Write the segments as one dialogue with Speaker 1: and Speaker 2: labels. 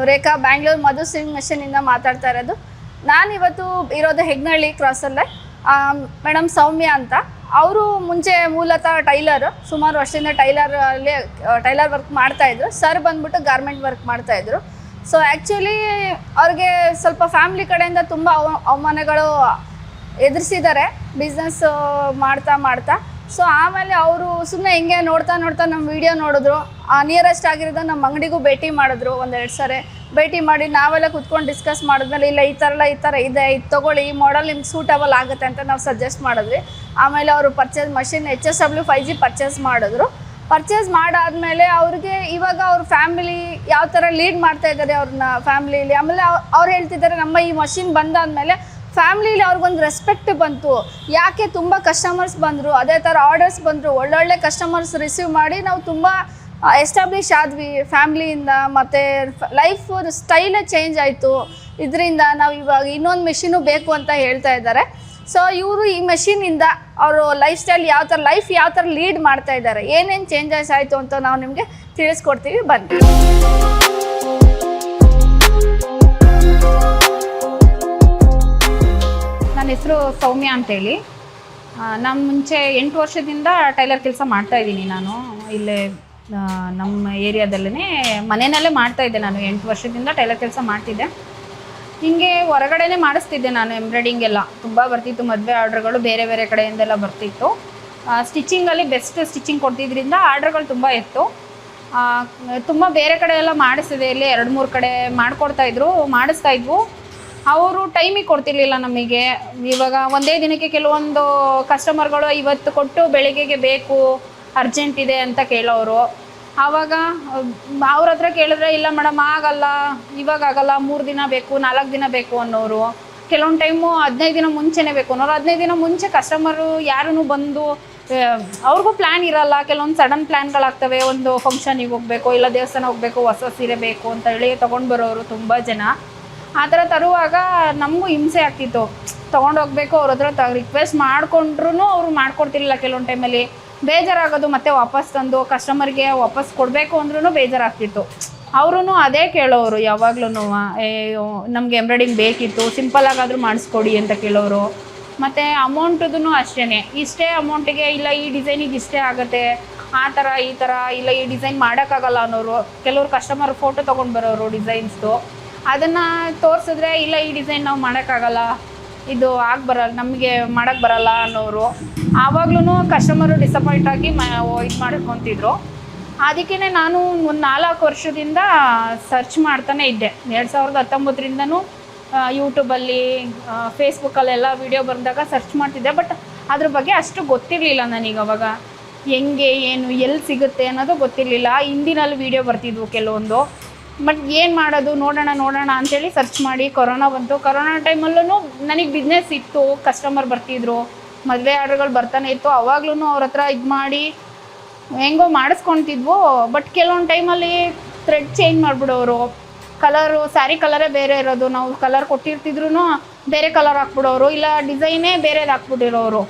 Speaker 1: ನಾನು ರೇಖಾ ಬ್ಯಾಂಗ್ಳೂರ್ ಮಧು ಸಿಂಗ್ ಮಿಷನಿಂದ ಮಾತಾಡ್ತಾ ಇರೋದು. ನಾನು ಇವತ್ತು ಇರೋದು ಹೆಗ್ನಹಳ್ಳಿ ಕ್ರಾಸಲ್ಲೇ ಮೇಡಮ್ ಸೌಮ್ಯ ಅಂತ. ಅವರು ಮುಂಚೆ ಮೂಲತಃ ಟೈಲರ್, ಸುಮಾರು ವರ್ಷದಿಂದ ಟೈಲರ್ ಅಲ್ಲಿ, ಟೈಲರ್ ವರ್ಕ್ ಮಾಡ್ತಾಯಿದ್ರು ಸರ್ ಬಂದ್ಬಿಟ್ಟು ಗಾರ್ಮೆಂಟ್ ವರ್ಕ್ ಮಾಡ್ತಾಯಿದ್ರು ಸೊ ಆ್ಯಕ್ಚುಲಿ ಅವ್ರಿಗೆ ಸ್ವಲ್ಪ ಫ್ಯಾಮಿಲಿ ಕಡೆಯಿಂದ ತುಂಬ ಅವ, ಅವಮಾನಗಳು ಎದುರಿಸಿದ್ದಾರೆ. ಬಿಸ್ನೆಸ್ ಮಾಡ್ತಾ ಮಾಡ್ತಾ. ಸೊ ಆಮೇಲೆ ಅವರು ಸುಮ್ಮನೆ ಹಿಂಗೆ ನೋಡ್ತಾ ನೋಡ್ತಾ ನಮ್ಮ ವಿಡಿಯೋ ನೋಡಿದ್ರು. ನಿಯರೆಸ್ಟ್ ಆಗಿರೋದ ನಮ್ಮ ಅಂಗಡಿಗೂ ಭೇಟಿ ಮಾಡಿದ್ರು ಒಂದೆರಡು ಸರಿ. ಭೇಟಿ ಮಾಡಿ ನಾವೆಲ್ಲ ಕುತ್ಕೊಂಡು ಡಿಸ್ಕಸ್ ಮಾಡಿದ್ಮೇಲೆ ಇಲ್ಲ ಈ ಥರ ಎಲ್ಲ ಈ ಥರ ಇದೆ, ಇದು ತೊಗೊಳ್ಳಿ, ಈ ಮಾಡಲ್ ನಿಮ್ಗೆ ಸೂಟಬಲ್ ಆಗುತ್ತೆ ಅಂತ ನಾವು ಸಜೆಸ್ಟ್ ಮಾಡಿದ್ವಿ. ಆಮೇಲೆ ಅವರು purchase machine H S W five G purchase ಮಾಡಿದ್ರು. ಪರ್ಚೇಸ್ ಮಾಡಾದ್ಮೇಲೆ ಅವ್ರಿಗೆ ಇವಾಗ ಅವ್ರ ಫ್ಯಾಮಿಲಿ ಯಾವ ಥರ ಲೀಡ್ ಮಾಡ್ತಾ ಇದ್ದಾರೆ ಅವ್ರನ್ನ ಫ್ಯಾಮಿಲಿಲಿ ಆಮೇಲೆ ಅವ್ರು ಹೇಳ್ತಿದ್ದಾರೆ ನಮ್ಮ ಈ ಮಷಿನ್ ಬಂದಾದ್ಮೇಲೆ ಫ್ಯಾಮಿಲಿಲಿ ಅವ್ರಿಗೊಂದು ರೆಸ್ಪೆಕ್ಟ್ ಬಂತು. ಯಾಕೆ ತುಂಬ ಕಸ್ಟಮರ್ಸ್ ಬಂದರು, ಅದೇ ಥರ ಆರ್ಡರ್ಸ್ ಬಂದರು, ಒಳ್ಳೊಳ್ಳೆ ಕಸ್ಟಮರ್ಸ್ ರಿಸೀವ್ ಮಾಡಿ ನಾವು ತುಂಬ ಎಸ್ಟಾಬ್ಲಿಷ್ ಆದ್ವಿ ಫ್ಯಾಮ್ಲಿಯಿಂದ ಮತ್ತು ಲೈಫ್ ಸ್ಟೈಲೇ ಚೇಂಜ್ ಆಯಿತು. ಇದರಿಂದ ನಾವು ಇವಾಗ ಇನ್ನೊಂದು ಮೆಷಿನು ಬೇಕು ಅಂತ ಹೇಳ್ತಾ ಇದ್ದಾರೆ. ಸೊ ಇವರು ಈ ಮೆಷಿನಿಂದ ಅವರು ಲೈಫ್ ಸ್ಟೈಲ್ ಯಾವ ಥರ ಲೈಫ್ ಯಾವ ಥರ ಲೀಡ್ ಮಾಡ್ತಾ ಇದ್ದಾರೆ, ಏನೇನು ಚೇಂಜಸ್ ಆಯಿತು ಅಂತ ನಾವು ನಿಮಗೆ ತಿಳಿಸ್ಕೊಡ್ತೀವಿ, ಬನ್ನಿ.
Speaker 2: ನನ್ನ ಹೆಸರು ಸೌಮ್ಯ ಅಂತೇಳಿ. ನಾನು ಮುಂಚೆ ಎಂಟು ವರ್ಷದಿಂದ ಟೈಲರ್ ಕೆಲಸ ಮಾಡ್ತಾ ಇದ್ದೀನಿ ನಾನು. ಇಲ್ಲೇ ನಮ್ಮ ಏರಿಯಾದಲ್ಲೇ ಮನೆಯಲ್ಲೇ ಮಾಡ್ತಾ ಇದ್ದೆ ನಾನು. ಎಂಟು ವರ್ಷದಿಂದ ಟೈಲರ್ ಕೆಲಸ ಮಾಡ್ತಿದ್ದೆ. ಹಿಂಗೆ ಹೊರಗಡೆನೇ ಮಾಡಿಸ್ತಿದ್ದೆ ನಾನು ಎಂಬ್ರಾಯ್ಡಿಂಗ್ ಎಲ್ಲ. ತುಂಬ ಬರ್ತಿತ್ತು ಮದುವೆ ಆರ್ಡ್ರ್ಗಳು ಬೇರೆ ಬೇರೆ ಕಡೆಯಿಂದೆಲ್ಲ ಬರ್ತಿತ್ತು. ಸ್ಟಿಚಿಂಗಲ್ಲಿ ಬೆಸ್ಟ್ ಸ್ಟಿಚಿಂಗ್ ಕೊಡ್ತಿದ್ರಿಂದ ಆರ್ಡ್ರ್ಗಳು ತುಂಬ ಇತ್ತು. ತುಂಬ ಬೇರೆ ಕಡೆ ಎಲ್ಲ ಮಾಡಿಸಿದೆ. ಇಲ್ಲಿ ಎರಡು ಮೂರು ಕಡೆ ಮಾಡಿಕೊಡ್ತಾ ಇದ್ರು, ಮಾಡಿಸ್ತಾ ಇದ್ವು. ಅವರು ಟೈಮಿಗೆ ಕೊಡ್ತಿರ್ಲಿಲ್ಲ ನಮಗೆ. ಇವಾಗ ಒಂದೇ ದಿನಕ್ಕೆ ಕೆಲವೊಂದು ಕಸ್ಟಮರ್ಗಳು ಇವತ್ತು ಕೊಟ್ಟು ಬೆಳಿಗ್ಗೆಗೆ ಬೇಕು. ಅರ್ಜೆಂಟ್ ಇದೆ ಅಂತ ಕೇಳೋರು. ಆವಾಗ ಅವ್ರ ಹತ್ರ ಕೇಳಿದ್ರೆ, ಇಲ್ಲ ಮೇಡಮ್ ಆಗಲ್ಲ, ಇವಾಗ ಆಗಲ್ಲ, ಮೂರು ದಿನ ಬೇಕು, ನಾಲ್ಕು ದಿನ ಬೇಕು ಅನ್ನೋರು. ಕೆಲವೊಂದು ಟೈಮು ಹದಿನೈದು ದಿನ ಮುಂಚೆನೇ ಬೇಕು ಅನ್ನೋರು. ಹದಿನೈದು ದಿನ ಮುಂಚೆ ಕಸ್ಟಮರು ಯಾರೂ ಬಂದು ಅವ್ರಿಗೂ ಪ್ಲ್ಯಾನ್ ಇರಲ್ಲ. ಕೆಲವೊಂದು ಸಡನ್ ಪ್ಲ್ಯಾನ್ಗಳಾಗ್ತವೆ ಒಂದು ಫಂಕ್ಷನಿಗೆ ಹೋಗಬೇಕು, ಇಲ್ಲ ದೇವಸ್ಥಾನ ಹೋಗಬೇಕು, ಹೊಸ ಸೀರೆ ಬೇಕು ಅಂತ ಹೇಳಿ ತೊಗೊಂಡು ಬರೋರು ತುಂಬ ಜನ. ಆ ಥರ ತರುವಾಗ ನಮಗೂ ಹಿಂಸೆ ಆಗ್ತಿತ್ತು. ತೊಗೊಂಡೋಗ್ಬೇಕು ಅವ್ರ ಹತ್ರ ತ ರಿಕ್ವೆಸ್ಟ್ ಮಾಡಿಕೊಂಡ್ರೂ ಅವರು ಮಾಡ್ಕೊಡ್ತಿರ್ಲಿಲ್ಲ ಕೆಲವೊಂದು ಟೈಮಲ್ಲಿ ಬೇಜಾರಾಗೋದು ಮತ್ತೆ ವಾಪಸ್ ತಂದು ಕಸ್ಟಮರ್ಗೆ ವಾಪಸ್ ಕೊಡಬೇಕು ಅಂದ್ರೂ ಬೇಜಾರಾಗ್ತಿತ್ತು. ಅವರು ಅದೇ ಕೇಳೋರು ಯಾವಾಗ್ಲೂ ನಮಗೆ ಎಂಬ್ರಾಯ್ಡಿಂಗ್ ಬೇಕಿತ್ತು ಸಿಂಪಲಾಗಾದರೂ ಮಾಡಿಸ್ಕೊಡಿ ಅಂತ ಕೇಳೋರು. ಮತ್ತು ಅಮೌಂಟದೂ ಅಷ್ಟೇ ಇಷ್ಟೇ ಅಮೌಂಟಿಗೆ, ಇಲ್ಲ, ಈ ಡಿಸೈನಿಗೆ ಇಷ್ಟೇ ಆಗುತ್ತೆ. ಆ ಥರ ಈ ಥರ ಇಲ್ಲ, ಈ ಡಿಸೈನ್ ಮಾಡೋಕ್ಕಾಗಲ್ಲ ಅನ್ನೋರು. ಕೆಲವರು ಕಸ್ಟಮರ್ ಫೋಟೋ ತೊಗೊಂಡು ಬರೋರು ಡಿಸೈನ್ಸ್ದು ಅದನ್ನು ತೋರಿಸಿದ್ರೆ, ಇಲ್ಲ, ಈ ಡಿಸೈನ್ ನಾವು ಮಾಡೋಕ್ಕಾಗಲ್ಲ. ಇದು ಆಗ ಬರಲ್ಲ, ನಮಗೆ ಮಾಡೋಕ್ಕೆ ಬರಲ್ಲ ಅನ್ನೋರು. ಆವಾಗ್ಲೂ ಕಸ್ಟಮರು ಡಿಸಪಾಯಿಂಟ್ ಆಗಿ ಇದು ಮಾಡ್ಕೊತಿದ್ರು. ಅದಕ್ಕೇ ನಾನು ಒಂದು ನಾಲ್ಕು ವರ್ಷದಿಂದ ಸರ್ಚ್ ಮಾಡ್ತಾನೆ ಇದ್ದೆ. ಎರಡು ಸಾವಿರದ ಹತ್ತೊಂಬತ್ತರಿಂದನೂ ಯೂಟ್ಯೂಬಲ್ಲಿ ಫೇಸ್ಬುಕ್ಕಲ್ಲೆಲ್ಲ ವಿಡಿಯೋ ಬಂದಾಗ ಸರ್ಚ್ ಮಾಡ್ತಿದ್ದೆ. ಬಟ್ ಅದ್ರ ಬಗ್ಗೆ ಅಷ್ಟು ಗೊತ್ತಿರಲಿಲ್ಲ ನನಗೆ ಅವಾಗ. ಹೆಂಗೆ, ಏನು ಎಲ್ಲಿ ಸಿಗುತ್ತೆ ಅನ್ನೋದು ಗೊತ್ತಿರಲಿಲ್ಲ. ಹಿಂದಿನಲ್ಲಿ ವೀಡಿಯೋ ಬರ್ತಿದ್ವು ಕೆಲವೊಂದು. ಬಟ್ ಏನು ಮಾಡೋದು? ನೋಡೋಣ ನೋಡೋಣ ಅಂಥೇಳಿ ಸರ್ಚ್ ಮಾಡಿ ಕೊರೋನಾ ಬಂತು. ಕೊರೋನಾ ಟೈಮಲ್ಲೂ ನನಗೆ ಬಿಸ್ನೆಸ್ ಇತ್ತು. ಕಸ್ಟಮರ್ ಬರ್ತಿದ್ರು. ಮದುವೆ ಆರ್ಡ್ರ್ಗಳು ಬರ್ತಾನೆ ಇತ್ತು. ಅವಾಗ್ಲೂ ಅವ್ರ ಹತ್ರ ಇದು ಮಾಡಿ ಹೆಂಗೋ ಮಾಡಿಸ್ಕೊತಿದ್ವು. ಬಟ್ ಕೆಲವೊಂದು ಟೈಮಲ್ಲಿ ಥ್ರೆಡ್ ಚೇಂಜ್ ಮಾಡಿಬಿಡೋರು. ಕಲರು ಸ್ಯಾರಿ ಕಲರೇ ಬೇರೆ ಇರೋದು. ನಾವು ಕಲರ್ ಕೊಟ್ಟಿರ್ತಿದ್ರು ಬೇರೆ ಕಲರ್ ಹಾಕ್ಬಿಡೋರು. ಇಲ್ಲ ಡಿಸೈನೇ ಬೇರೆದು ಹಾಕ್ಬಿಟ್ಟಿರೋರು.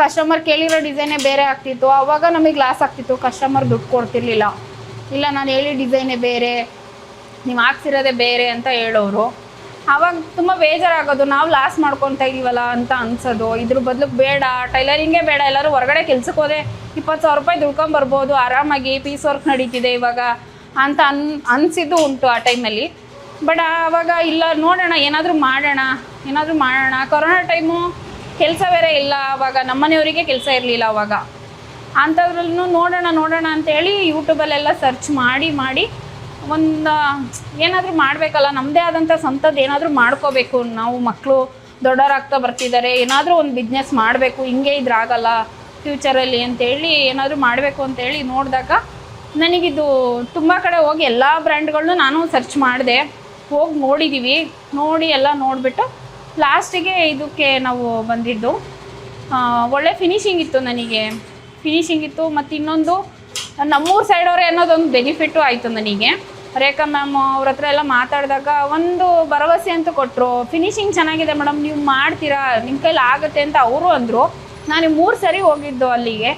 Speaker 2: ಕಸ್ಟಮರ್ ಕೇಳಿರೋ ಡಿಸೈನೇ ಬೇರೆ ಆಗ್ತಿತ್ತು. ಆವಾಗ ನಮಗೆ ಲಾಸ್ ಆಗ್ತಿತ್ತು. ಕಸ್ಟಮರ್ ದುಡ್ಡು ಕೊಡ್ತಿರ್ಲಿಲ್ಲ. ಇಲ್ಲ, ನಾನು ಹೇಳಿ ಡಿಸೈನೇ ಬೇರೆ. ನೀವು ಹಾಕ್ಸಿರೋದೇ ಬೇರೆ ಅಂತ ಹೇಳೋರು. ಆವಾಗ ತುಂಬ ಬೇಜಾರಾಗೋದು, ನಾವು ಲಾಸ್ ಮಾಡ್ಕೊತಾ ಇದೀವಲ್ಲ ಅಂತ ಅನ್ಸೋದು. ಇದ್ರ ಬದಲು ಬೇಡ, ಟೈಲರಿಂಗೇ ಬೇಡ, ಎಲ್ಲರೂ ಹೊರಗಡೆ ಕೆಲ್ಸಕ್ಕೆ ಹೋದೆ ಇಪ್ಪತ್ತು ಸಾವಿರ ರೂಪಾಯಿ ದುಡ್ಕೊಂಬರ್ಬೋದು ಆರಾಮಾಗಿ ಪೀಸ್ ವರ್ಕ್ ನಡೀತಿದೆ ಇವಾಗ ಅಂತ ಅನ್, ಅನಿಸಿದ್ದು ಉಂಟು ಆ ಟೈಮಲ್ಲಿ ಬಟ್ ಆವಾಗ ಇಲ್ಲ, ನೋಡೋಣ, ಏನಾದರೂ ಮಾಡೋಣ ಏನಾದರೂ ಮಾಡೋಣ. ಕೊರೋನಾ ಟೈಮು ಕೆಲಸ ಬೇರೆ ಇಲ್ಲ ಆವಾಗ ನಮ್ಮನೆಯವರಿಗೆ ಕೆಲಸ ಇರಲಿಲ್ಲ ಆವಾಗ ಅಂಥದ್ರಲ್ಲೂ ನೋಡೋಣ ನೋಡೋಣ ಅಂತೇಳಿ ಯೂಟ್ಯೂಬಲ್ಲೆಲ್ಲ ಸರ್ಚ್ ಮಾಡಿ ಮಾಡಿ ಒಂದು ಏನಾದರೂ ಮಾಡಬೇಕಲ್ಲ ನಮ್ಮದೇ ಆದಂಥ ಸ್ವಂತದ್ದು ಏನಾದರೂ ಮಾಡ್ಕೋಬೇಕು. ನಾವು ಮಕ್ಕಳು ದೊಡ್ಡವರಾಗ್ತಾ ಬರ್ತಿದ್ದಾರೆ ಏನಾದರೂ ಒಂದು ಬಿಸ್ನೆಸ್ ಮಾಡಬೇಕು, ಹಿಂಗೆ ಇದ್ರಾಗಲ್ಲ ಫ್ಯೂಚರಲ್ಲಿ ಅಂತೇಳಿ ಏನಾದರೂ ಮಾಡಬೇಕು ಅಂತೇಳಿ ನೋಡಿದಾಗ ನನಗಿದು ತುಂಬ ಕಡೆ ಹೋಗಿ ಎಲ್ಲ ಬ್ರ್ಯಾಂಡ್ಗಳನ್ನೂ ನಾನು ಸರ್ಚ್ ಮಾಡಿದೆ. ಹೋಗಿ ನೋಡಿದ್ದೀವಿ ನೋಡಿ ಎಲ್ಲ ನೋಡಿಬಿಟ್ಟು ಲಾಸ್ಟಿಗೆ ಇದಕ್ಕೆ ನಾವು ಬಂದಿದ್ದು. ಒಳ್ಳೆ ಫಿನಿಶಿಂಗ್ ಇತ್ತು ನನಗೆ. ಫಿನಿಶಿಂಗ್ ಇತ್ತು ಮತ್ತು ಇನ್ನೊಂದು ನಮ್ಮೂರು ಸೈಡವ್ರೆ ಅನ್ನೋದೊಂದು ಬೆನಿಫಿಟ್ಟು ಆಯಿತು ನನಗೆ ರೇಖಾ ಮ್ಯಾಮ್ ಅವ್ರ ಹತ್ರ ಎಲ್ಲ ಮಾತಾಡಿದಾಗ ಒಂದು ಭರವಸೆ ಅಂತ ಕೊಟ್ಟರು ಫಿನಿಶಿಂಗ್ ಚೆನ್ನಾಗಿದೆ ಮೇಡಮ್ ನೀವು ಮಾಡ್ತೀರಾ? ನಿಮ್ಮ ಕೈಲಿ ಆಗುತ್ತೆ ಅಂತ ಅವರು ಅಂದರು. ನಾನು ಮೂರು ಸರಿ ಹೋಗಿದ್ದು ಅಲ್ಲಿಗೆ.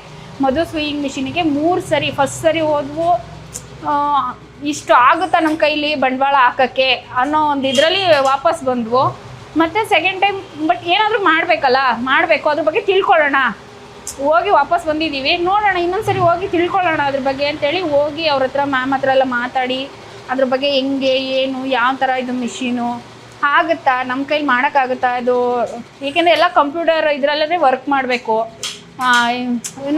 Speaker 2: ಮಧು ಸ್ವಿಂಗ್ ಮಿಷಿನಿಗೆ ಮೂರು ಸರಿ ಫಸ್ಟ್ ಸರಿ ಹೋದ್ವು. ಇಷ್ಟು ಆಗುತ್ತಾ ನಮ್ಮ ಕೈಲಿ ಬಂಡವಾಳ ಹಾಕೋಕ್ಕೆ? ಅನ್ನೋ ಒಂದು ಇದರಲ್ಲಿ ವಾಪಸ್ ಬಂದ್ವು. ಮತ್ತು ಸೆಕೆಂಡ್ ಟೈಮ್ ಬಟ್ ಏನಾದರೂ ಮಾಡಬೇಕಲ್ಲ? ಮಾಡಬೇಕು. ಅದ್ರ ಬಗ್ಗೆ ತಿಳ್ಕೊಳ್ಳೋಣ. ಹೋಗಿ ವಾಪಸ್ ಬಂದಿದ್ದೀವಿ. ನೋಡೋಣ, ಇನ್ನೊಂದ್ಸರಿ ಹೋಗಿ ತಿಳ್ಕೊಳ್ಳೋಣ ಅದ್ರ ಬಗ್ಗೆ ಅಂತೇಳಿ ಹೋಗಿ ಅವ್ರ ಹತ್ರ ಮ್ಯಾಮ್ ಹತ್ರ ಎಲ್ಲ ಮಾತಾಡಿ, ಅದ್ರ ಬಗ್ಗೆ ಹೆಂಗೆ, ಏನು, ಯಾವ ಥರ ಇದು ಮಿಷಿನು ಆಗುತ್ತಾ? ನಮ್ಮ ಕೈಲಿ ಮಾಡೋಕ್ಕಾಗುತ್ತಾ ಇದು? ಏಕೆಂದರೆ ಎಲ್ಲ ಕಂಪ್ಯೂಟರ್ ಇದರಲ್ಲೇ ವರ್ಕ್ ಮಾಡಬೇಕು.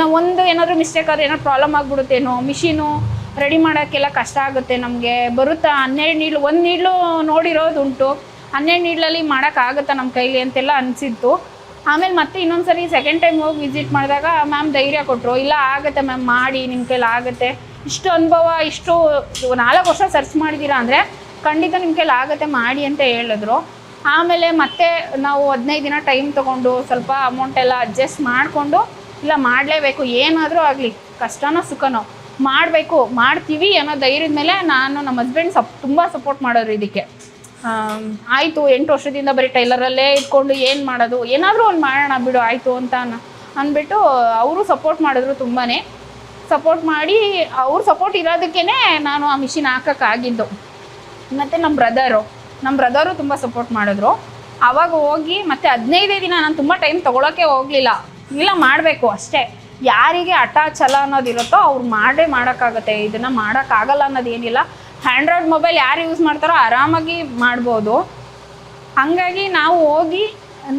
Speaker 2: ನಾವು ಒಂದು ಏನಾದರೂ ಮಿಸ್ಟೇಕ್ ಆದರೆ ಏನಾದ್ರು ಪ್ರಾಬ್ಲಮ್ ಆಗಿಬಿಡುತ್ತೇನೋ? ಮಿಷಿನು ರೆಡಿ ಮಾಡೋಕ್ಕೆಲ್ಲ ಕಷ್ಟ ಆಗುತ್ತೆ ನಮಗೆ. ಬರುತ್ತಾ? ಹನ್ನೆರಡು ನೀಡ್ಲು, ಒಂದು ನೀಡ್ಲು ನೋಡಿರೋದುಂಟು. ಹನ್ನೆರಡು ನೀಡ್ಲಲ್ಲಿ ಮಾಡೋಕ್ಕಾಗುತ್ತಾ ನಮ್ಮ ಕೈಲಿ ಅಂತೆಲ್ಲ ಅನಿಸಿತ್ತು. ಆಮೇಲೆ ಮತ್ತೆ ಇನ್ನೊಂದು ಸರಿ ಸೆಕೆಂಡ್ ಟೈಮ್ ಹೋಗಿ ವಿಸಿಟ್ ಮಾಡಿದಾಗ ಮ್ಯಾಮ್ ಧೈರ್ಯ ಕೊಟ್ಟರು ಇಲ್ಲ, ಆಗುತ್ತೆ ಮ್ಯಾಮ್ ಮಾಡಿ ನಿಮ್ಮ ಕೈಲಿ ಆಗುತ್ತೆ. ಇಷ್ಟು ಅನುಭವ, ಇಷ್ಟು ನಾಲ್ಕು ವರ್ಷ ಸರ್ಚ್ ಮಾಡಿದ್ದೀರಾ ಅಂದರೆ ಖಂಡಿತ ನಿಮ್ಮ ಕೈಲಿ ಆಗುತ್ತೆ, ಮಾಡಿ ಅಂತ ಹೇಳಿದ್ರು. ಆಮೇಲೆ ಮತ್ತೆ ನಾವು ಹದಿನೈದು ದಿನ ಟೈಮ್ ತೊಗೊಂಡು ಸ್ವಲ್ಪ ಅಮೌಂಟ್ ಎಲ್ಲ ಅಡ್ಜಸ್ಟ್ ಮಾಡಿಕೊಂಡು, ಇಲ್ಲ, ಮಾಡಲೇಬೇಕು, ಏನಾದರೂ ಆಗಲಿ, ಕಷ್ಟನೋ ಸುಖನೋ, ಮಾಡಬೇಕು, ಮಾಡ್ತೀವಿ ಅನ್ನೋ ಧೈರ್ಯದ ಮೇಲೆ ನಾನು ನಮ್ಮ ಹಸ್ಬೆಂಡ್ ಸಪ್, ತುಂಬ ಸಪೋರ್ಟ್ ಮಾಡೋರು ಇದಕ್ಕೆ. ಆಯಿತು, ಎಂಟು ವರ್ಷದಿಂದ ಬರೀ ಟೈಲರಲ್ಲೇ ಇಟ್ಕೊಂಡು ಏನು ಮಾಡೋದು? ಏನಾದರೂ ಒಂದು ಮಾಡೋಣ ಬಿಡು, ಆಯಿತು ಅಂತ ಅಂದ್ಬಿಟ್ಟು ಅವರು ಸಪೋರ್ಟ್ ಮಾಡಿದ್ರು ತುಂಬಾ ಸಪೋರ್ಟ್ ಮಾಡಿ, ಅವ್ರ ಸಪೋರ್ಟ್ ಇರೋದಕ್ಕೇ ನಾನು ಆ ಮಿಷಿನ್ ಹಾಕೋಕ್ಕಾಗಿದ್ದು ಮತ್ತು ನಮ್ಮ ಬ್ರದರು ನಮ್ಮ ಬ್ರದರು ತುಂಬ ಸಪೋರ್ಟ್ ಮಾಡಿದ್ರು. ಆವಾಗ ಹೋಗಿ ಮತ್ತೆ ಹದಿನೈದೇ ದಿನ ನಾನು ತುಂಬ ಟೈಮ್ ತೊಗೊಳಕ್ಕೆ ಹೋಗಲಿಲ್ಲ. ಇಲ್ಲ, ಮಾಡಬೇಕು ಅಷ್ಟೇ. ಯಾರಿಗೆ ಹಠ ಛಲ ಅನ್ನೋದಿರುತ್ತೋ ಅವ್ರು ಮಾಡೇ ಮಾಡೋಕ್ಕಾಗತ್ತೆ. ಇದನ್ನು ಮಾಡೋಕ್ಕಾಗಲ್ಲ ಅನ್ನೋದೇನಿಲ್ಲ ಆ್ಯಂಡ್ರಾಯ್ಡ್ ಮೊಬೈಲ್ ಯಾರು ಯೂಸ್ ಮಾಡ್ತಾರೋ ಆರಾಮಾಗಿ ಮಾಡ್ಬೋದು. ಹಾಗಾಗಿ ನಾವು ಹೋಗಿ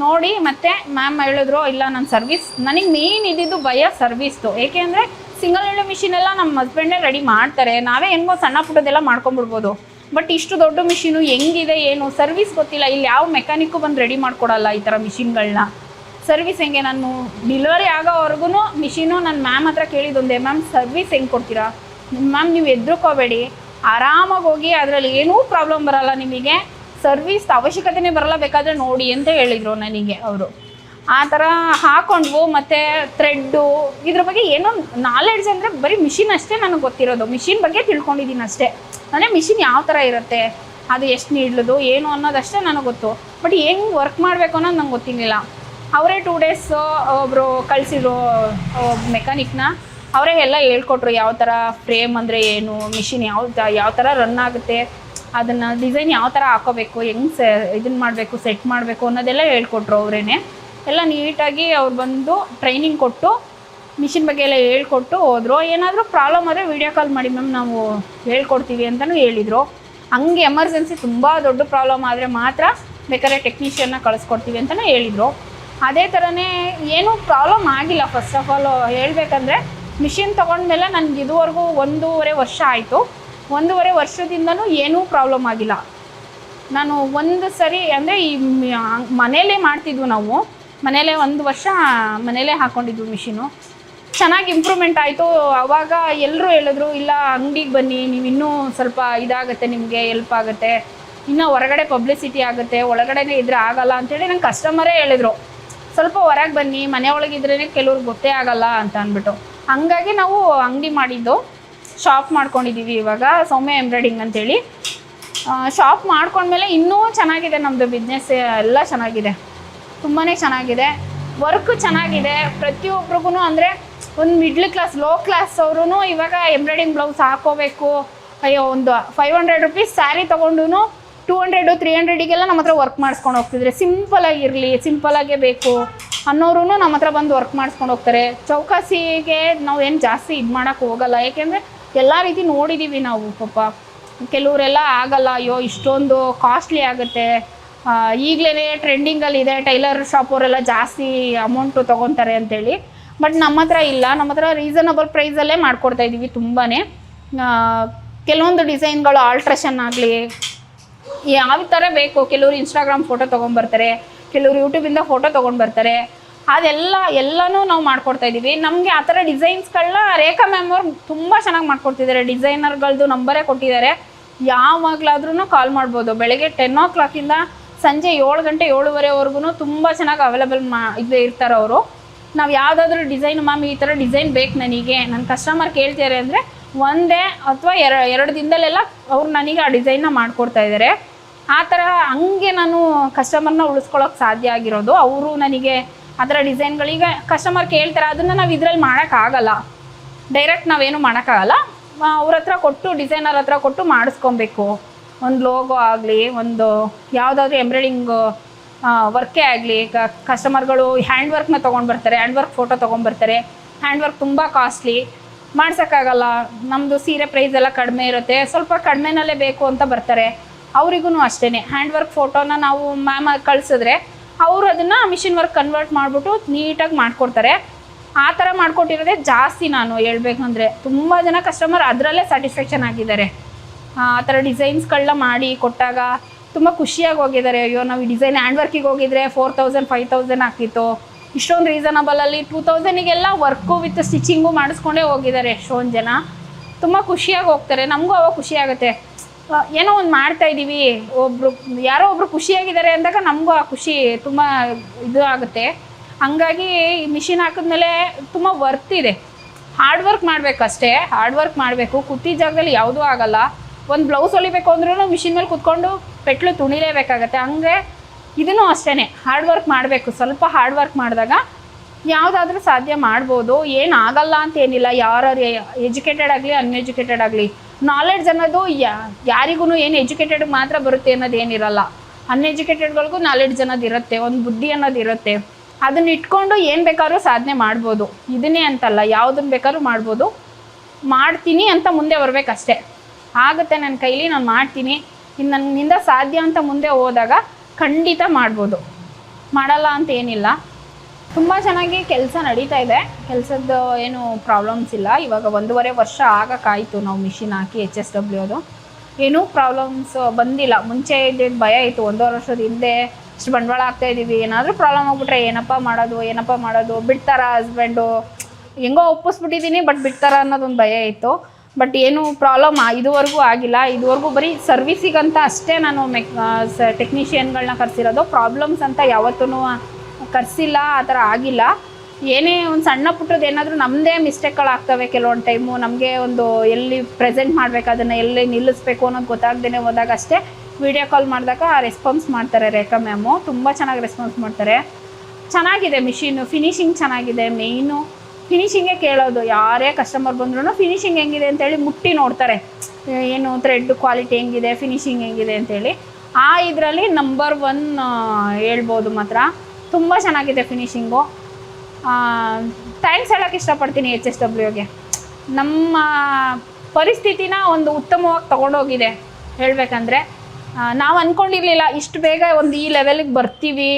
Speaker 2: ನೋಡಿ ಮತ್ತೆ ಮ್ಯಾಮ್ ಹೇಳಿದ್ರು, ಇಲ್ಲ ನನ್ನ ಸರ್ವಿಸ್ ನನಗೆ ಮೇಯ್ನ್ ಇದ್ದಿದ್ದು ಭಯ ಸರ್ವಿಸ್ದು ಏಕೆಂದರೆ ಸಿಂಗಲ್ ಹೇಳೋ ಮಿಷಿನ್ ಎಲ್ಲ ನಮ್ಮ ಹಸ್ಬೆಂಡೇ ರೆಡಿ ಮಾಡ್ತಾರೆ. ನಾವೇ ಹೆಂಗೋ ಸಣ್ಣ ಪುಟ್ಟದೆಲ್ಲ ಮಾಡ್ಕೊಂಬಿಡ್ಬೋದು ಬಟ್ ಇಷ್ಟು ದೊಡ್ಡ ಮಿಷಿನು ಹೆಂಗಿದೆ, ಏನು ಸರ್ವಿಸ್ ಗೊತ್ತಿಲ್ಲ. ಇಲ್ಲಿ ಯಾವ ಮೆಕ್ಯಾನಿಕ್ಕು ಬಂದು ರೆಡಿ ಮಾಡಿಕೊಡಲ್ಲ ಈ ಥರ ಮಿಷಿನ್ಗಳನ್ನ ಸರ್ವಿಸ್ ಹೆಂಗೆ? ನಾನು ಡಿಲಿವರಿ ಆಗೋವರೆಗೂ ಮಿಷಿನು ನನ್ನ ಮ್ಯಾಮ್ ಹತ್ರ ಕೇಳಿದೊಂದೆ ಮ್ಯಾಮ್ ಸರ್ವಿಸ್ ಹೆಂಗೆ ಕೊಡ್ತೀರಾ? ಮ್ಯಾಮ್ ನೀವು ಎದ್ರುಕೋಬೇಡಿ ಆರಾಮಾಗಿ ಹೋಗಿ ಅದರಲ್ಲಿ ಏನೂ ಪ್ರಾಬ್ಲಮ್ ಬರಲ್ಲ ನಿಮಗೆ. ಸರ್ವಿಸ್ ಅವಶ್ಯಕತೆನೇ ಬರಲ್ಲ, ಬೇಕಾದರೆ ನೋಡಿ ಅಂತ ಹೇಳಿದರು ನನಗೆ ಅವರು. ಆ ಥರ ಹಾಕೊಂಡ್ವು, ಮತ್ತು ಥ್ರೆಡ್ಡು ಇದ್ರ ಬಗ್ಗೆ ಏನೋ ನಾಲೆಡ್ಜ್ ಅಂದರೆ ಬರೀ ಮಿಷಿನ್ ಅಷ್ಟೇ ನನಗೆ ಗೊತ್ತಿರೋದು. ಮಿಷಿನ್ ಬಗ್ಗೆ ತಿಳ್ಕೊಂಡಿದ್ದೀನಿ ಅಷ್ಟೇ. ಅಂದರೆ ಮಿಷಿನ್ ಯಾವ ಥರ ಇರುತ್ತೆ, ಅದು ಎಷ್ಟು ನೀಡ್ಲದು, ಏನು ಅನ್ನೋದಷ್ಟೇ ನನಗೆ ಗೊತ್ತು. ಬಟ್ ಹೆಂಗೆ ವರ್ಕ್ ಮಾಡಬೇಕು ಅನ್ನೋದು ನಂಗೆ ಗೊತ್ತಿರಲಿಲ್ಲ. ಅವರೇ ಟೂ ಡೇಸ್ ಒಬ್ಬರು ಕಳಿಸಿದ್ರು ಮೆಕ್ಯಾನಿಕ್ನ ಅವರೇ ಎಲ್ಲ ಹೇಳ್ಕೊಟ್ರು ಯಾವ ಥರ ಫ್ರೇಮ್ ಅಂದರೆ ಏನು ಮಿಷಿನ್ ಯಾವ ಯಾವ ಥರ ರನ್ ಆಗುತ್ತೆ, ಅದನ್ನು ಡಿಸೈನ್ ಯಾವ ಥರ ಹಾಕೋಬೇಕು, ಹೆಂಗೆ ಸೆ ಇದನ್ನು ಮಾಡಬೇಕು ಸೆಟ್ ಮಾಡಬೇಕು ಅನ್ನೋದೆಲ್ಲ ಹೇಳ್ಕೊಟ್ರು ಅವರೇ ಎಲ್ಲ ನೀಟಾಗಿ ಅವ್ರು ಬಂದು ಟ್ರೈನಿಂಗ್ ಕೊಟ್ಟು ಮಿಷಿನ್ ಬಗ್ಗೆ ಎಲ್ಲ ಹೇಳ್ಕೊಟ್ಟು ಹೋದರು. ಏನಾದರೂ ಪ್ರಾಬ್ಲಮ್ ಆದರೆ ವೀಡಿಯೋ ಕಾಲ್ ಮಾಡಿ ಮ್ಯಾಮ್ ನಾವು ಹೇಳ್ಕೊಡ್ತೀವಿ ಅಂತಲೂ ಹೇಳಿದರು. ಹಂಗೆ ಎಮರ್ಜೆನ್ಸಿ ತುಂಬ ದೊಡ್ಡ ಪ್ರಾಬ್ಲಮ್ ಆದರೆ ಮಾತ್ರ ಬೇಕಾದ್ರೆ ಟೆಕ್ನಿಷಿಯನ್ನ ಕಳಿಸ್ಕೊಡ್ತೀವಿ ಅಂತಲೂ ಹೇಳಿದರು. ಅದೇ ಥರನೇ ಏನೂ ಪ್ರಾಬ್ಲಮ್ ಆಗಿಲ್ಲ. ಫಸ್ಟ್ ಆಫ್ ಆಲ್ ಹೇಳ್ಬೇಕಂದ್ರೆ ಮಿಷಿನ್ ತೊಗೊಂಡ್ಮೇಲೆ ನನಗೆ ಇದುವರೆಗೂ ಒಂದೂವರೆ ವರ್ಷ ಆಯಿತು. ಒಂದೂವರೆ ವರ್ಷದಿಂದನೂ ಏನೂ ಪ್ರಾಬ್ಲಮ್ ಆಗಿಲ್ಲ. ನಾನು ಒಂದು ಸರಿ ಅಂದರೆ ಈ ಮನೇಲೇ ಮಾಡ್ತಿದ್ವು ನಾವು. ಮನೇಲೇ ಒಂದು ವರ್ಷ ಮನೇಲೇ ಹಾಕ್ಕೊಂಡಿದ್ವು ಮಿಷಿನು ಚೆನ್ನಾಗಿ ಇಂಪ್ರೂವ್ಮೆಂಟ್ ಆಯಿತು. ಆವಾಗ ಎಲ್ಲರೂ ಹೇಳಿದ್ರು, ಇಲ್ಲ, ಅಂಗಡಿಗೆ ಬನ್ನಿ, ನೀವು ಇನ್ನೂ ಸ್ವಲ್ಪ ಇದಾಗುತ್ತೆ, ನಿಮಗೆ ಎಲ್ಪ್ ಆಗುತ್ತೆ. ಇನ್ನೂ ಹೊರಗಡೆ ಪಬ್ಲಿಸಿಟಿ ಆಗುತ್ತೆ, ಒಳಗಡೆನೇ ಇದ್ರೆ ಆಗಲ್ಲ ಅಂತೇಳಿ ನಂಗೆ ಕಸ್ಟಮರೇ ಹೇಳಿದರು. ಸ್ವಲ್ಪ ಹೊರಗೆ ಬನ್ನಿ, ಮನೆ ಒಳಗಿದ್ರೇ ಕೆಲವ್ರಿಗೆ ಗೊತ್ತೇ ಆಗಲ್ಲ ಅಂತ ಅಂದ್ಬಿಟ್ಟು. ಹಂಗಾಗಿ ನಾವು ಅಂಗಡಿ ಮಾಡಿದ್ದು ಶಾಪ್ ಮಾಡ್ಕೊಂಡಿದ್ದೀವಿ ಇವಾಗ, ಸೌಮ್ಯ ಎಂಬ್ರಾಯ್ಡಿಂಗ್ ಅಂತೇಳಿ. ಶಾಪ್ ಮಾಡ್ಕೊಂಡ್ಮೇಲೆ ಇನ್ನೂ ಚೆನ್ನಾಗಿದೆ ನಮ್ಮದು ಬಿಸ್ನೆಸ್ ಎಲ್ಲ ಚೆನ್ನಾಗಿದೆ. ತುಂಬಾ ಚೆನ್ನಾಗಿದೆ. ವರ್ಕ್ ಚೆನ್ನಾಗಿದೆ. ಪ್ರತಿಯೊಬ್ರಿಗೂ ಅಂದರೆ ಒಂದು ಮಿಡ್ಲ್ ಕ್ಲಾಸ್ ಲೋ ಕ್ಲಾಸ್ ಅವರು ಇವಾಗ ಎಂಬ್ರಾಯ್ಡಿಂಗ್ ಬ್ಲೌಸ್ ಹಾಕೋಬೇಕು. ಅಯ್ಯೋ, ಒಂದು ಫೈವ್ ಹಂಡ್ರೆಡ್ ರುಪೀಸ್ ಸ್ಯಾರಿ ತೊಗೊಂಡು ಟೂ ಹಂಡ್ರೆಡು ತ್ರೀ ಹಂಡ್ರೆಡಿಗೆಲ್ಲ ನಮ್ಮ ಹತ್ರ ವರ್ಕ್ ಮಾಡ್ಸ್ಕೊಂಡು ಹೋಗ್ತಿದ್ರೆ. ಸಿಂಪಲಾಗಿರಲಿ ಸಿಂಪಲಾಗೇ ಬೇಕು ಅನ್ನೋರು ನಮ್ಮ ಹತ್ರ ಬಂದು ವರ್ಕ್ ಮಾಡ್ಸ್ಕೊಂಡು ಹೋಗ್ತಾರೆ. ಚೌಕಾಸಿಗೆ ನಾವು ಏನು ಜಾಸ್ತಿ ಇದು ಮಾಡೋಕ್ಕೆ ಹೋಗಲ್ಲ. ಏಕೆಂದರೆ ಎಲ್ಲ ರೀತಿ ನೋಡಿದ್ದೀವಿ ನಾವು ಪಾಪ. ಕೆಲವರೆಲ್ಲ ಆಗಲ್ಲ, ಅಯ್ಯೋ ಇಷ್ಟೊಂದು ಕಾಸ್ಟ್ಲಿ ಆಗುತ್ತೆ. ಈಗಲೇ ಟ್ರೆಂಡಿಂಗಲ್ಲಿ ಇದೆ, ಟೈಲರ್ ಶಾಪವರೆಲ್ಲ ಜಾಸ್ತಿ ಅಮೌಂಟು ತೊಗೊತಾರೆ ಅಂತೇಳಿ. ಬಟ್ ನಮ್ಮ ಹತ್ರ ಇಲ್ಲ. ನಮ್ಮ ಹತ್ರ ರೀಸನಬಲ್ ಪ್ರೈಸಲ್ಲೇ ಮಾಡ್ಕೊಡ್ತಾ ಇದ್ದೀವಿ ತುಂಬಾ ಕೆಲವೊಂದು ಡಿಸೈನ್ಗಳು ಆಲ್ಟ್ರೇಷನ್ ಆಗಲಿ ಯಾವ ಥರ ಬೇಕು? ಕೆಲವರು ಇನ್ಸ್ಟಾಗ್ರಾಮ್ ಫೋಟೋ ತೊಗೊಂಡ್ಬರ್ತಾರೆ, ಕೆಲವರು ಯೂಟ್ಯೂಬಿಂದ ಫೋಟೋ ತೊಗೊಂಡು ಬರ್ತಾರೆ ಅದೆಲ್ಲ, ಎಲ್ಲನೂ ನಾವು ಮಾಡ್ಕೊಡ್ತಾ ಇದ್ದೀವಿ ನಮಗೆ ಆ ಥರ ಡಿಸೈನ್ಸ್ಗಳನ್ನ ರೇಖಾ ಮ್ಯಾಮ್ ಅವ್ರು ತುಂಬ ಚೆನ್ನಾಗಿ ಮಾಡ್ಕೊಡ್ತಿದ್ದಾರೆ ಡಿಸೈನರ್ಗಳದ್ದು ನಂಬರೇ ಕೊಟ್ಟಿದ್ದಾರೆ ಯಾವಾಗಲಾದ್ರೂ ಕಾಲ್ ಮಾಡ್ಬೋದು. ಬೆಳಗ್ಗೆ ಟೆನ್ ಓ ಕ್ಲಾಕಿಂದ ಸಂಜೆ ಏಳು ಗಂಟೆ ಏಳುವರೆವರೆಗೂ ತುಂಬ ಚೆನ್ನಾಗಿ ಅವೈಲೇಬಲ್ ಮಾ ಇದು ಇರ್ತಾರೆ ಅವರು ನಾವು ಯಾವುದಾದ್ರೂ ಡಿಸೈನ್ ಮ್ಯಾಮ್ ಈ ಥರ ಡಿಸೈನ್ ಬೇಕು ನನಗೆ. ನನ್ನ ಕಸ್ಟಮರ್ ಕೇಳ್ತಾರೆ ಅಂದರೆ ಒಂದೇ ಅಥವಾ ಎರ, ಎರಡು ದಿನದಲ್ಲೆಲ್ಲ ಅವ್ರು ನನಗೆ ಆ ಡಿಸೈನ್ನ ಮಾಡಿಕೊಡ್ತಾ ಇದ್ದಾರೆ ಆ ಥರ ಹಂಗೆ ನಾನು ಕಸ್ಟಮರ್ನ ಉಳಿಸ್ಕೊಳ್ಳೋಕೆ ಸಾಧ್ಯ ಆಗಿರೋದು. ಅವರು ನನಗೆ ಆ ಥರ ಡಿಸೈನ್ಗಳಿಗೆ ಕಸ್ಟಮರ್ ಕೇಳ್ತಾರೆ. ಅದನ್ನು ನಾವು ಇದರಲ್ಲಿ ಮಾಡೋಕ್ಕಾಗಲ್ಲ. ಡೈರೆಕ್ಟ್ ನಾವೇನು ಮಾಡೋಕ್ಕಾಗಲ್ಲ. ಅವ್ರ ಹತ್ರ ಕೊಟ್ಟು ಡಿಸೈನರ್ ಹತ್ರ ಕೊಟ್ಟು ಮಾಡಿಸ್ಕೊಬೇಕು. ಒಂದು ಲೋಗೋ ಆಗಲಿ, ಒಂದು ಯಾವುದಾದ್ರೂ ಎಂಬ್ರಾಯ್ಡಿಂಗ್ ವರ್ಕೇ ಆಗಲಿ ಕಸ್ಟಮರ್ಗಳು ಹ್ಯಾಂಡ್ ವರ್ಕ್ನ ತೊಗೊಂಡು ಬರ್ತಾರೆ. ಹ್ಯಾಂಡ್ ವರ್ಕ್ ಫೋಟೋ ತೊಗೊಂಡ್ಬರ್ತಾರೆ ಹ್ಯಾಂಡ್ ವರ್ಕ್ ತುಂಬ ಕಾಸ್ಟ್ಲಿ ಮಾಡ್ಸೋಕ್ಕಾಗಲ್ಲ ನಮ್ಮದು ಸೀರೆ ಪ್ರೈಸ್ ಎಲ್ಲ ಕಡಿಮೆ ಇರುತ್ತೆ, ಸ್ವಲ್ಪ ಕಡಿಮೆನಲ್ಲೇ ಬೇಕು ಅಂತ ಬರ್ತಾರೆ. ಅವರಿಗೂ ಅಷ್ಟೇ ಹ್ಯಾಂಡ್ ವರ್ಕ್ ಫೋಟೋನ ನಾವು ಮ್ಯಾಮ್ ಕಳಿಸಿದ್ರೆ ಅವರು ಅದನ್ನು ಮಿಷಿನ್ ವರ್ಕ್ ಕನ್ವರ್ಟ್ ಮಾಡಿಬಿಟ್ಟು ನೀಟಾಗಿ ಮಾಡಿಕೊಡ್ತಾರೆ. ಆ ಥರ ಮಾಡಿಕೊಟ್ಟಿರೋದೇ ಜಾಸ್ತಿ ನಾನು ಹೇಳ್ಬೇಕಂದ್ರೆ, ತುಂಬ ಜನ ಕಸ್ಟಮರ್ ಅದರಲ್ಲೇ ಸ್ಯಾಟಿಸ್ಫ್ಯಾಕ್ಷನ್ ಆಗಿದ್ದಾರೆ. ಆ ಥರ ಡಿಸೈನ್ಸ್ಗಳನ್ನ ಮಾಡಿ ಕೊಟ್ಟಾಗ ತುಂಬ ಖುಷಿಯಾಗಿ ಹೋಗಿದ್ದಾರೆ. ಅಯ್ಯೋ, ನಾವು ಈ ಡಿಸೈನ್ ಹ್ಯಾಂಡ್ ವರ್ಕಿಗೆ ಹೋಗಿದ್ರೆ ಫೋರ್ ತೌಸಂಡ್ ಫೈವ್ ತೌಸಂಡ್ ಆಗ್ತಿತ್ತು ಇಷ್ಟೊಂದು ರೀಸನಬಲಲ್ಲಿ ಟೂ ತೌಸಂಡಿಗೆಲ್ಲ ವರ್ಕು ವಿತ್ ಸ್ಟಿಚಿಂಗು ಮಾಡಿಸ್ಕೊಂಡೇ ಹೋಗಿದ್ದಾರೆ ಎಷ್ಟೊಂದು ಜನ. ತುಂಬ ಖುಷಿಯಾಗಿ ಹೋಗ್ತಾರೆ. ನಮಗೂ ಅವಾಗ ಖುಷಿ ಆಗುತ್ತೆ. ಏನೋ ಒಂದು ಮಾಡ್ತಾ ಇದ್ದೀವಿ ಒಬ್ರು, ಯಾರೋ ಒಬ್ರು ಖುಷಿಯಾಗಿದ್ದಾರೆ ಅಂದಾಗ ನಮಗೂ ಆ ಖುಷಿ ತುಂಬ ಇದು ಆಗುತ್ತೆ. ಹಂಗಾಗಿ ಈ ಮಿಷಿನ್ ಹಾಕಿದ್ಮೇಲೆ ತುಂಬ ವರ್ತ್ ಇದೆ. ಹಾರ್ಡ್ ವರ್ಕ್ ಮಾಡಬೇಕಷ್ಟೇ. ಹಾರ್ಡ್ ವರ್ಕ್ ಮಾಡಬೇಕು. ಕೂತಿದ್ದ ಜಾಗದಲ್ಲಿ ಯಾವುದೂ ಆಗಲ್ಲ. ಒಂದು ಬ್ಲೌಸ್ ಹೊಲಿಬೇಕು ಅಂದ್ರೂ ಮಿಷಿನ್ ಮೇಲೆ ಕುತ್ಕೊಂಡು ಪೆಟ್ಲು ತುಣಿಲೇಬೇಕಾಗತ್ತೆ. ಹಂಗೆ ಇದೂ ಅಷ್ಟೇ ಹಾರ್ಡ್ ವರ್ಕ್ ಮಾಡಬೇಕು. ಸ್ವಲ್ಪ ಹಾರ್ಡ್ ವರ್ಕ್ ಮಾಡಿದಾಗ ಯಾವುದಾದ್ರೂ ಸಾಧ್ಯ ಮಾಡ್ಬೋದು. ಏನು ಆಗಲ್ಲ ಅಂತ ಏನಿಲ್ಲ. ಯಾರು ಎಜುಕೇಟೆಡ್ ಆಗಲಿ ಅನ್ಎಜುಕೇಟೆಡ್ ಆಗಲಿ ನಾಲೆಡ್ಜ್ ಅನ್ನೋದು ಯಾರಿಗೂ ಏನು ಎಜುಕೇಟೆಡ್ ಮಾತ್ರ ಬರುತ್ತೆ ಅನ್ನೋದು ಏನಿರಲ್ಲ. ಅನ್ಎಜುಕೇಟೆಡ್ಗಳಿಗೂ ನಾಲೆಡ್ಜ್ ಅನ್ನೋದು ಇರುತ್ತೆ. ಒಂದು ಬುದ್ಧಿ ಅನ್ನೋದು ಇರುತ್ತೆ. ಅದನ್ನ ಇಟ್ಕೊಂಡು ಏನು ಬೇಕಾದ್ರೂ ಸಾಧನೆ ಮಾಡ್ಬೋದು. ಇದನ್ನೇ ಅಂತಲ್ಲ. ಯಾವುದನ್ನು ಬೇಕಾದ್ರೂ ಮಾಡ್ಬೋದು. ಮಾಡ್ತೀನಿ ಅಂತ ಮುಂದೆ ಬರಬೇಕಷ್ಟೆ. ಆಗುತ್ತೆ ನನ್ನ ಕೈಲಿ, ನಾನು ಮಾಡ್ತೀನಿ. ಇನ್ನು ನನ್ನಿಂದ ಸಾಧ್ಯ ಅಂತ ಮುಂದೆ ಹೋದಾಗ ಖಂಡಿತ ಮಾಡ್ಬೋದು. ಮಾಡಲ್ಲ ಅಂತ ಏನಿಲ್ಲ. ತುಂಬ ಚೆನ್ನಾಗಿ ಕೆಲಸ ನಡೀತಾ ಇದೆ. ಕೆಲಸದ ಏನು ಪ್ರಾಬ್ಲಮ್ಸ್ ಇಲ್ಲ. ಇವಾಗ ಒಂದೂವರೆ ವರ್ಷ ಆಗಕ್ಕಾಯಿತು ನಾವು ಮಿಷಿನ್ ಹಾಕಿ ಎಚ್ ಎಸ್ ಡಬ್ಲ್ಯೂ ಅದು. ಏನೂ ಪ್ರಾಬ್ಲಮ್ಸ್ ಬಂದಿಲ್ಲ. ಮುಂಚೆ ಇದ್ದಿದ್ದು ಭಯ ಇತ್ತು. ಒಂದೂವರೆ ವರ್ಷದ ಹಿಂದೆ ಇಷ್ಟು ಬಂಡವಾಳ ಆಗ್ತಾ ಇದ್ದೀವಿ. ಏನಾದರೂ ಪ್ರಾಬ್ಲಮ್ ಆಗಿಬಿಟ್ರೆ ಏನಪ್ಪ ಮಾಡೋದು ಏನಪ್ಪ ಮಾಡೋದು, ಬಿಡ್ತಾರಾ ಹಸ್ಬೆಂಡು ಹೆಂಗೋ ಒಪ್ಪಿಸ್ಬಿಟ್ಟಿದ್ದೀನಿ ಬಟ್ ಬಿಡ್ತಾರ ಅನ್ನೋದೊಂದು ಭಯ ಇತ್ತು. ಬಟ್ ಏನು ಪ್ರಾಬ್ಲಮ್ ಇದುವರೆಗೂ ಆಗಿಲ್ಲ. ಇದುವರೆಗೂ ಬರೀ ಸರ್ವಿಸಿಗಂತ ಅಷ್ಟೇ ನಾನು ಮೆಕ್ ಟೆಕ್ನಿಷಿಯನ್ಗಳನ್ನ ಕರೆಸಿರೋದು. ಪ್ರಾಬ್ಲಮ್ಸ್ ಅಂತ ಯಾವತ್ತೂ ಕರೆಸಿಲ್ಲ, ಆ ಥರ ಆಗಿಲ್ಲ. ಏನೇ ಒಂದು ಸಣ್ಣ ಪುಟ್ಟದ್ದು ಏನಾದರೂ ನಮ್ಮದೇ ಮಿಸ್ಟೇಕ್ಗಳಾಗ್ತವೆ ಕೆಲವೊಂದು ಟೈಮು ನಮಗೆ ಒಂದು ಎಲ್ಲಿ ಪ್ರೆಸೆಂಟ್ ಮಾಡಬೇಕು, ಅದನ್ನು ಎಲ್ಲಿ ನಿಲ್ಲಿಸ್ಬೇಕು ಅನ್ನೋದು ಗೊತ್ತಾಗ್ದೇ ಹೋದಾಗ ಅಷ್ಟೇ ವಿಡಿಯೋ ಕಾಲ್ ಮಾಡಿದಾಗ ರೆಸ್ಪಾನ್ಸ್ ಮಾಡ್ತಾರೆ ರೇಖಾ ಮ್ಯಾಮು ತುಂಬ ಚೆನ್ನಾಗಿ ರೆಸ್ಪಾನ್ಸ್ ಮಾಡ್ತಾರೆ. ಚೆನ್ನಾಗಿದೆ ಮಿಷಿನು ಫಿನಿಶಿಂಗ್ ಚೆನ್ನಾಗಿದೆ ಮೇಯ್ನು ಫಿನಿಶಿಂಗೇ ಕೇಳೋದು. ಯಾರೇ ಕಸ್ಟಮರ್ ಬಂದ್ರೂ ಫಿನಿಶಿಂಗ್ ಹೆಂಗಿದೆ ಅಂತೇಳಿ ಮುಟ್ಟಿ ನೋಡ್ತಾರೆ. ಏನು ಥ್ರೆಡ್ ಕ್ವಾಲಿಟಿ ಹೆಂಗಿದೆ ಫಿನಿಶಿಂಗ್ ಹೆಂಗಿದೆ ಅಂತೇಳಿ. ಆ ಇದರಲ್ಲಿ ನಂಬರ್ ಒನ್ ಹೇಳ್ಬೋದು ಮಾತ್ರ. ತುಂಬ ಚೆನ್ನಾಗಿದೆ ಫಿನಿಶಿಂಗು ಥ್ಯಾಂಕ್ಸ್ ಹೇಳೋಕ್ಕೆ ಇಷ್ಟಪಡ್ತೀನಿ ಎಚ್ ಎಸ್ ಡಬ್ಲ್ಯೂಗೆ ನಮ್ಮ ಪರಿಸ್ಥಿತಿನ ಒಂದು ಉತ್ತಮವಾಗಿ ತಗೊಂಡೋಗಿದೆ ಹೇಳಬೇಕಂದ್ರೆ. ನಾವು ಅಂದ್ಕೊಂಡಿರಲಿಲ್ಲ ಇಷ್ಟು ಬೇಗ ಒಂದು ಈ ಲೆವೆಲಿಗೆ ಬರ್ತೀವಿ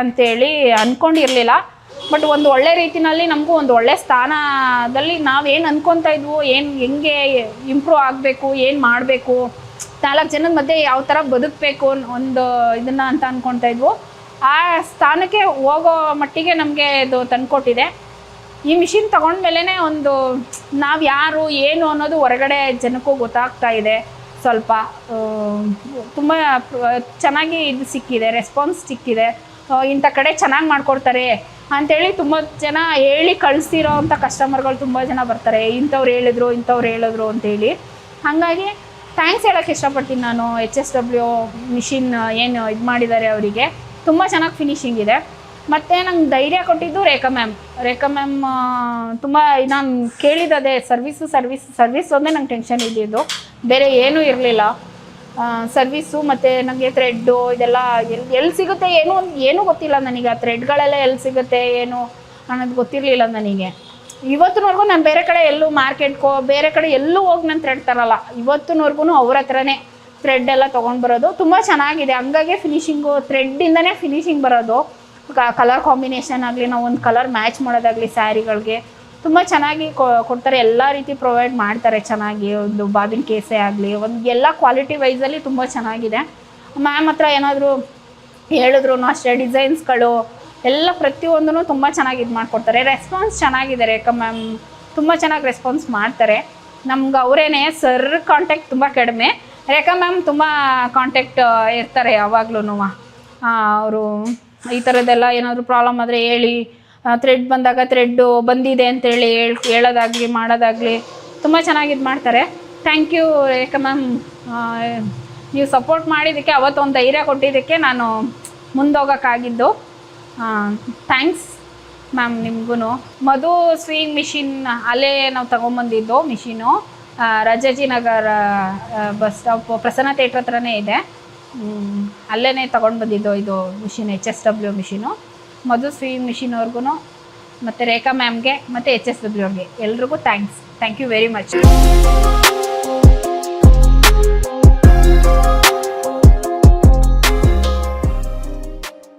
Speaker 2: ಅಂತೇಳಿ ಅಂದ್ಕೊಂಡಿರಲಿಲ್ಲ ಬಟ್ ಒಂದು ಒಳ್ಳೆ ರೀತಿನಲ್ಲಿ ನಮಗೂ ಒಂದು ಒಳ್ಳೆ ಸ್ಥಾನದಲ್ಲಿ ನಾವೇನು ಅನ್ಕೊತಾ ಇದ್ವು, ಏನು ಹೆಂಗೆ ಇಂಪ್ರೂವ್ ಆಗಬೇಕು, ಏನು ಮಾಡಬೇಕು, ನಾಲ್ಕು ಜನದ ಮಧ್ಯೆ ಯಾವ ಥರ ಬದುಕಬೇಕು ಒಂದು ಇದನ್ನು ಅಂತ ಅಂದ್ಕೊತಾ ಇದ್ವು, ಆ ಸ್ಥಾನಕ್ಕೆ ಹೋಗೋ ಮಟ್ಟಿಗೆ ನಮಗೆ ಇದು ತಂದುಕೊಟ್ಟಿದೆ. ಈ ಮಿಷಿನ್ ತೊಗೊಂಡ್ಮೇಲೆ ಒಂದು ನಾವು ಯಾರು, ಏನು ಅನ್ನೋದು ಹೊರಗಡೆ ಜನಕ್ಕೂ ಗೊತ್ತಾಗ್ತಾ ಇದೆ. ಸ್ವಲ್ಪ ತುಂಬ ಚೆನ್ನಾಗಿ ಇದು ಸಿಕ್ಕಿದೆ ರೆಸ್ಪಾನ್ಸ್ ಸಿಕ್ಕಿದೆ. ಇಂಥ ಕಡೆ ಚೆನ್ನಾಗಿ ಮಾಡ್ಕೊಡ್ತಾರೆ. ಅಂಥೇಳಿ ತುಂಬ ಜನ ಹೇಳಿ ಕಳಿಸಿರೋ ಅಂಥ ಕಸ್ಟಮರ್ಗಳು ತುಂಬ ಜನ ಬರ್ತಾರೆ. ಇಂಥವ್ರು ಹೇಳಿದ್ರು ಇಂಥವ್ರು ಹೇಳಿದ್ರು ಅಂತೇಳಿ. ಹಾಗಾಗಿ ಥ್ಯಾಂಕ್ಸ್ ಹೇಳೋಕ್ಕೆ ಇಷ್ಟಪಡ್ತೀನಿ ನಾನು. ಎಚ್ ಎಸ್ ಡಬ್ಲ್ಯೂ ಮಿಷಿನ್ ಏನು ಇದು ಮಾಡಿದ್ದಾರೆ ಅವರಿಗೆ. ತುಂಬ ಚೆನ್ನಾಗಿ ಫಿನಿಶಿಂಗ್ ಇದೆ. ಮತ್ತು ನಂಗೆ ಧೈರ್ಯ ಕೊಟ್ಟಿದ್ದು ರೇಖಾ ಮ್ಯಾಮ್ ರೇಖಾ ಮ್ಯಾಮ್ ತುಂಬ ನಾನು ಕೇಳಿದ್ದದೆ ಸರ್ವಿಸು ಸರ್ವಿಸ್ ಸರ್ವಿಸ್ ಒಂದೇ ನಂಗೆ ಟೆನ್ಷನ್ ಇದ್ದಿದ್ದು. ಬೇರೆ ಏನೂ ಇರಲಿಲ್ಲ. ಸರ್ವಿಸು ಮತ್ತು ನನಗೆ ಥ್ರೆಡ್ಡು ಇದೆಲ್ಲ ಎಲ್ಲಿ ಎಲ್ಲಿ ಸಿಗುತ್ತೆ ಏನು, ಏನೂ ಗೊತ್ತಿಲ್ಲ ನನಗೆ. ಆ ಥ್ರೆಡ್ಗಳೆಲ್ಲ ಎಲ್ಲಿ ಸಿಗುತ್ತೆ, ಏನು ಅನ್ನೋದು ಗೊತ್ತಿರಲಿಲ್ಲ ನನಗೆ. ಇವತ್ತಿನವರೆಗೂ ನಾನು ಬೇರೆ ಕಡೆ ಎಲ್ಲೂ ಮಾರ್ಕೆಟ್ಗೋ ಬೇರೆ ಕಡೆ ಎಲ್ಲೂ ಹೋಗಿ ನಾನು ಥ್ರೆಡ್ ತರಲ್ಲ. ಇವತ್ತಿನವರೆಗೂ ಅವ್ರ ಹತ್ರನೇ ಥ್ರೆಡ್ ಎಲ್ಲ ತೊಗೊಂಡು ಬರೋದು. ತುಂಬ ಚೆನ್ನಾಗಿದೆ. ಹಂಗಾಗಿ ಫಿನಿಷಿಂಗು ಥ್ರೆಡ್ಡಿಂದನೇ ಫಿನಿಶಿಂಗ್ ಬರೋದು. ಕಲರ್ ಕಾಂಬಿನೇಷನ್ ಆಗಲಿ, ನಾವು ಒಂದು ಕಲರ್ ಮ್ಯಾಚ್ ಮಾಡೋದಾಗಲಿ ಸ್ಯಾರಿಗಳಿಗೆ ತುಂಬ ಚೆನ್ನಾಗಿ ಕೊಡ್ತಾರೆ. ಎಲ್ಲ ರೀತಿ ಪ್ರೊವೈಡ್ ಮಾಡ್ತಾರೆ ಚೆನ್ನಾಗಿ. ಒಂದು ಬಾಬಿನ ಕೇಸೇ ಆಗಲಿ, ಒಂದು ಎಲ್ಲ ಕ್ವಾಲಿಟಿ ವೈಸಲ್ಲಿ ತುಂಬ ಚೆನ್ನಾಗಿದೆ. ಮ್ಯಾಮ್ ಹತ್ರ ಏನಾದರೂ ಹೇಳಿದ್ರು ಅಷ್ಟೇ ಡಿಸೈನ್ಸ್ಗಳು ಎಲ್ಲ ಪ್ರತಿಯೊಂದೂ ತುಂಬ ಚೆನ್ನಾಗಿ ಇದು ಮಾಡಿಕೊಡ್ತಾರೆ. ರೆಸ್ಪಾನ್ಸ್ ಚೆನ್ನಾಗಿದೆ ರೇಖಾ ಮ್ಯಾಮ್ ತುಂಬ ಚೆನ್ನಾಗಿ ರೆಸ್ಪಾನ್ಸ್ ಮಾಡ್ತಾರೆ. ನಮ್ಗೆ ಅವರೇನೆ ಸರ್ ಕಾಂಟ್ಯಾಕ್ಟ್ ತುಂಬ ಕಡಿಮೆ. ರೇಖಾ ಮ್ಯಾಮ್ ತುಂಬ ಕಾಂಟ್ಯಾಕ್ಟ್ ಇರ್ತಾರೆ ಯಾವಾಗ್ಲೂ ಅವರು ಈ ಥರದ್ದೆಲ್ಲ ಏನಾದರೂ ಪ್ರಾಬ್ಲಮ್ ಆದರೆ ಹೇಳಿ ಥ್ರೆಡ್ ಬಂದಾಗ ಥ್ರೆಡ್ಡು ಬಂದಿದೆ ಅಂತೇಳಿ ಹೇಳ್, ಹೇಳೋದಾಗಲಿ, ಮಾಡೋದಾಗಲಿ ತುಂಬ ಚೆನ್ನಾಗಿ ಇದು ಮಾಡ್ತಾರೆ. ಥ್ಯಾಂಕ್ ಯು ರೇಖಾ ಮ್ಯಾಮ್ ನೀವು ಸಪೋರ್ಟ್ ಮಾಡಿದ್ದಕ್ಕೆ, ಅವತ್ತೊಂದು ಧೈರ್ಯ ಕೊಟ್ಟಿದ್ದಕ್ಕೆ ನಾನು ಮುಂದೋಗೋಕ್ಕಾಗಿದ್ದು. ಥ್ಯಾಂಕ್ಸ್ ಮ್ಯಾಮ್ ನಿಮಗೂ ಮಧು ಸ್ವಿಂಗ್ ಮಿಷಿನ್ ಅಲ್ಲೇ ನಾವು ತಗೊಂಬಂದಿದ್ದು machine Rajaji Rajajinagar bus stop Prasanna theatre ಹತ್ರನೇ ಇದೆ. ಅಲ್ಲೇ ತೊಗೊಂಡು ಬಂದಿದ್ದು ಇದು machine H S W machine Madhu machine ಅವ್ರಿಗೂ ಮತ್ತು ರೇಖಾ ಮ್ಯಾಮ್ಗೆ, ಮತ್ತು ಎಚ್ ಎಸ್ ಡಬ್ಲ್ಯೂ ಅವ್ರಿಗೆ. ಎಲ್ರಿಗೂ thanks thank you very much